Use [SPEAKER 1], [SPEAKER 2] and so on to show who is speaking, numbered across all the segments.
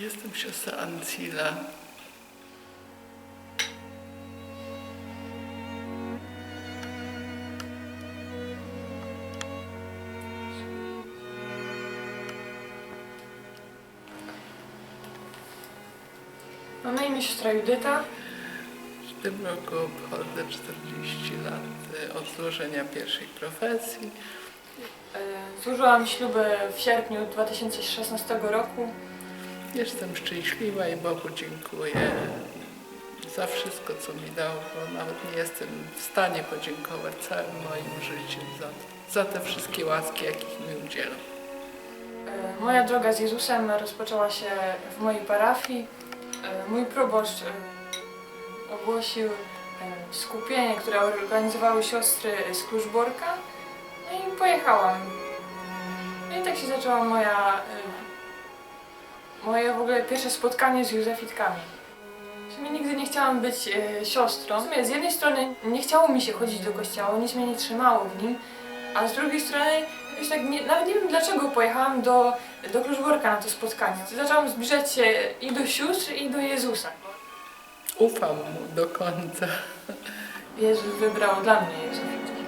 [SPEAKER 1] Jestem siostra Ancila.
[SPEAKER 2] Mam na imię siostra Judyta.
[SPEAKER 1] W tym roku obchodzę 40 lat y, od złożenia pierwszej profesji.
[SPEAKER 2] E, Złożyłam śluby w sierpniu 2016 roku.
[SPEAKER 1] Jestem szczęśliwa i Bogu dziękuję za wszystko, co mi dał, bo nawet nie jestem w stanie podziękować całym moim życiem za, za te wszystkie łaski, jakich mi udzielał.
[SPEAKER 2] E, Moja droga z Jezusem rozpoczęła się w mojej parafii. E, Mój proboszcz e, ogłosił skupienie, które organizowały siostry z Kluczborka. No i pojechałam. No i tak się zaczęła moja, moje w ogóle pierwsze spotkanie z Józefitkami. W sumie nigdy nie chciałam być e, siostrą. W sumie z jednej strony nie chciało mi się chodzić do kościoła, nic mnie nie trzymało w nim, a z drugiej strony już tak nie, nawet nie wiem dlaczego pojechałam do, do Kluczborka na to spotkanie. Zaczęłam zbliżać się i do sióstr, i do Jezusa.
[SPEAKER 1] Ufam mu do końca.
[SPEAKER 2] Jezus wybrał dla mnie Józefitki.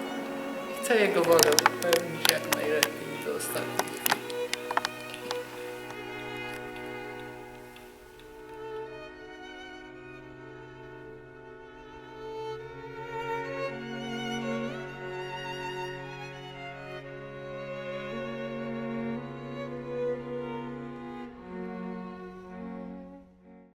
[SPEAKER 1] Chcę jego wolę wypełnić jak najlepiej do ostatniego.